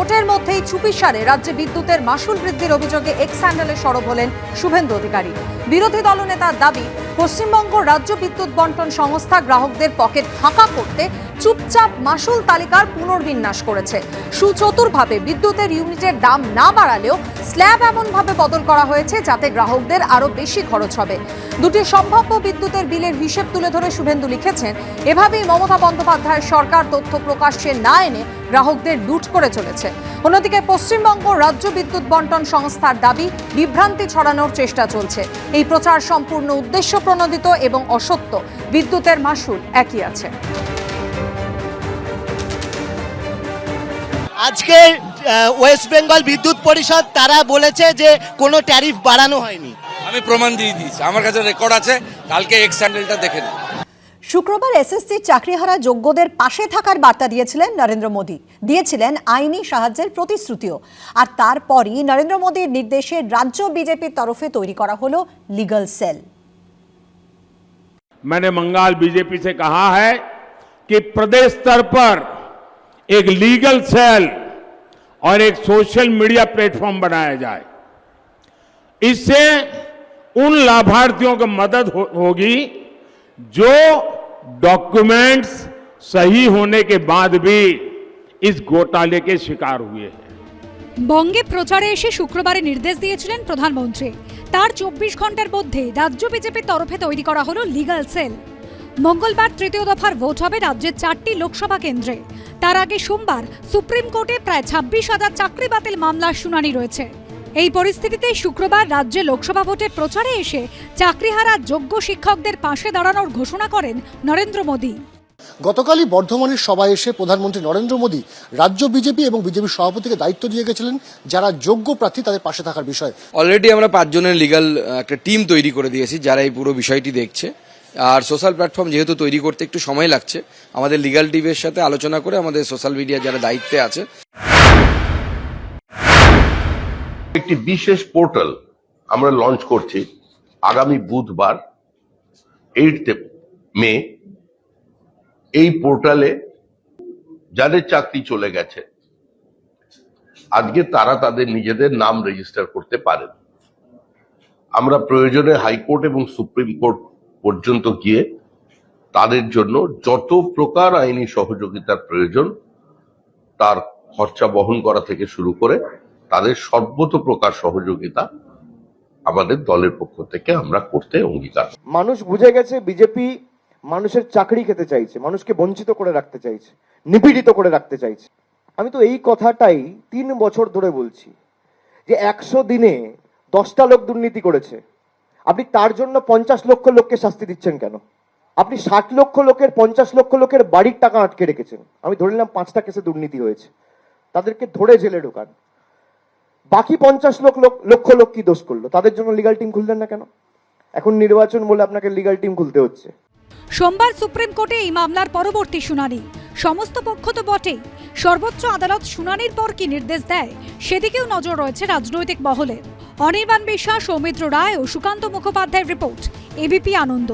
ভোটের মধ্যেই চুপিসারে রাজ্যে বিদ্যুতের মাসুল বৃদ্ধির অভিযোগে এক্স স্যান্ডেলে সরব হলেন শুভেন্দু অধিকারী। বিরোধী দলনেতার দাবি পশ্চিমবঙ্গ রাজ্য বিদ্যুৎ বন্টন সংস্থা গ্রাহকদের পকেট ফাঁকা করতে চুপচাপ মাসুল তালিকার পুনর্বিন্যাস করেছে। সুচতুরভাবে বিদ্যুতের ইউনিটের দাম না বাড়ালেও স্ল্যাব এমনভাবে বদল করা হয়েছে যাতে গ্রাহকদের আরও বেশি খরচ হবে। দুটি সম্ভাব্য বিদ্যুতের বিলের হিসেব তুলে ধরে শুভেন্দু লিখেছেন, এভাবেই মমতা বন্দ্যোপাধ্যায়ের সরকার তথ্য প্রকাশ্যে না এনে গ্রাহকদের লুট করে চলেছে। অন্যদিকে পশ্চিমবঙ্গ রাজ্য বিদ্যুৎ বন্টন সংস্থার দাবি, বিভ্রান্তি ছড়ানোর চেষ্টা চলছে। এই প্রচার সম্পূর্ণ উদ্দেশ্য প্রণোদিত এবং অসত্য। বিদ্যুতের মাসুল একই আছে। আজকে ওয়েস্ট বেঙ্গল বিদ্যুৎ পরিষদ তারা বলেছে যে কোনো ট্যারিফ বাড়ানো হয়নি। আমি প্রমাণ দিয়ে দিয়েছি। আমার কাছে রেকর্ড আছে কালকে এক্স হ্যান্ডেলটা দেখে নিন শুক্রবার এসএসসি চাকরিহারা যোগ্যদের পাশে থাকার বার্তা দিয়েছিলেন নরেন্দ্র মোদী। দিয়েছিলেন আইনি সাহায্যের প্রতিশ্রুতিও। আর তারপরই নরেন্দ্র মোদীর নির্দেশে রাজ্য বিজেপির তরফে তৈরি করা হলো লিগ্যাল সেল मैंने बंगाल बीजेपी से कहा है कि प्रदेश स्तर पर एक लीगल सेल और एक सोशल मीडिया प्लेटफॉर्म बनाया जाए। इससे उन लाभार्थियों को मदद हो, होगी जो डॉक्यूमेंट्स सही होने के बाद भी इस घोटाले के शिकार हुए हैं। বঙ্গে প্রচারে এসে শুক্রবারে নির্দেশ দিয়েছিলেন প্রধানমন্ত্রী। তার চব্বিশ ঘণ্টার মধ্যে রাজ্য বিজেপির তরফে তৈরি করা হলো লিগ্যাল সেল মঙ্গলবার তৃতীয় দফার ভোট হবে রাজ্যের চারটি লোকসভা কেন্দ্রে। তার আগে সোমবার সুপ্রিম কোর্টে প্রায় ছাব্বিশ হাজার চাকরি বাতিল মামলার শুনানি রয়েছে। এই পরিস্থিতিতে শুক্রবার রাজ্যে লোকসভা ভোটের প্রচারে এসে চাকরিহারা যোগ্য শিক্ষকদের পাশে দাঁড়ানোর ঘোষণা করেন নরেন্দ্র মোদী। গতকালই বর্ধমানের সভায় এসে প্রধানমন্ত্রী নরেন্দ্র মোদী রাজ্য বিজেপি এবং বিজেপির সভাপতিকে দায়িত্ব দিয়ে গেছিলেন যারা যোগ্য প্রার্থী তাদের পাশে থাকার বিষয়ে। অলরেডি আমরা পাঁচজনের লিগাল একটা টিম তৈরি করে দিয়েছি যারা এই পুরো বিষয়টি দেখছে। আর সোশ্যাল প্ল্যাটফর্ম যেহেতু তৈরি করতে একটু সময় লাগছে আমাদের লিগাল টিমের সাথে আলোচনা করে আমাদের সোশ্যাল মিডিয়া যারা দায়িত্বে আছে। একটি বিশেষ পোর্টাল আমরা লঞ্চ করছি আগামী বুধবার এইট মে এই পোর্টালে যাদের চাকরি চলে গেছে, আজকে তারা তাদের নিজেদের নাম রেজিস্টার করতে পারেন। আমরা প্রয়োজনে হাইকোর্ট এবং সুপ্রিম কোর্ট পর্যন্ত গিয়ে তাদের জন্য যত প্রকার আইনি সহযোগিতার প্রয়োজন, তার খরচা বহন করা থেকে শুরু করে তাদের সর্বত প্রকার সহযোগিতা আমাদের দলের পক্ষ থেকে আমরা করতে অঙ্গীকার। মানুষ বুঝে গেছে, বিজেপি মানুষের চাকরি খেতে চাইছে, মানুষকে বঞ্চিত করে রাখতে চাইছে, নিপীড়িত করে রাখতে চাইছে। আমি তো এই কথাটাই তিন বছর ধরে বলছি যে একশো দিনে দশটা লোক দুর্নীতি করেছে। আপনি তার জন্য পঞ্চাশ লক্ষ লোককে শাস্তি দিচ্ছেন কেন? আপনি ষাট লক্ষ লোকের, পঞ্চাশ লক্ষ লোকের বাড়ির টাকা আটকে রেখেছেন। আমি ধরে নিলাম পাঁচটা কেসে দুর্নীতি হয়েছে। তাদেরকে ধরে জেলে ঢোকান। বাকি পঞ্চাশ লোক, লোক- লক্ষ লোক কি দোষ করল? তাদের জন্য লিগাল টিম খুললেন না কেন? এখন নির্বাচন বলে আপনাকে লিগাল টিম খুলতে হচ্ছে। সোমবার সুপ্রিম কোর্টে এই মামলার পরবর্তী শুনানি। সমস্ত পক্ষ তো বটেই। সর্বোচ্চ আদালত শুনানির পর কি নির্দেশ দেয়, সেদিকেও নজর রয়েছে রাজনৈতিক মহলের অনির্বাণ বিশ্বাস, সৌমিত্র রায় ও সুকান্ত মুখোপাধ্যায়ের রিপোর্ট, এবিপি আনন্দ।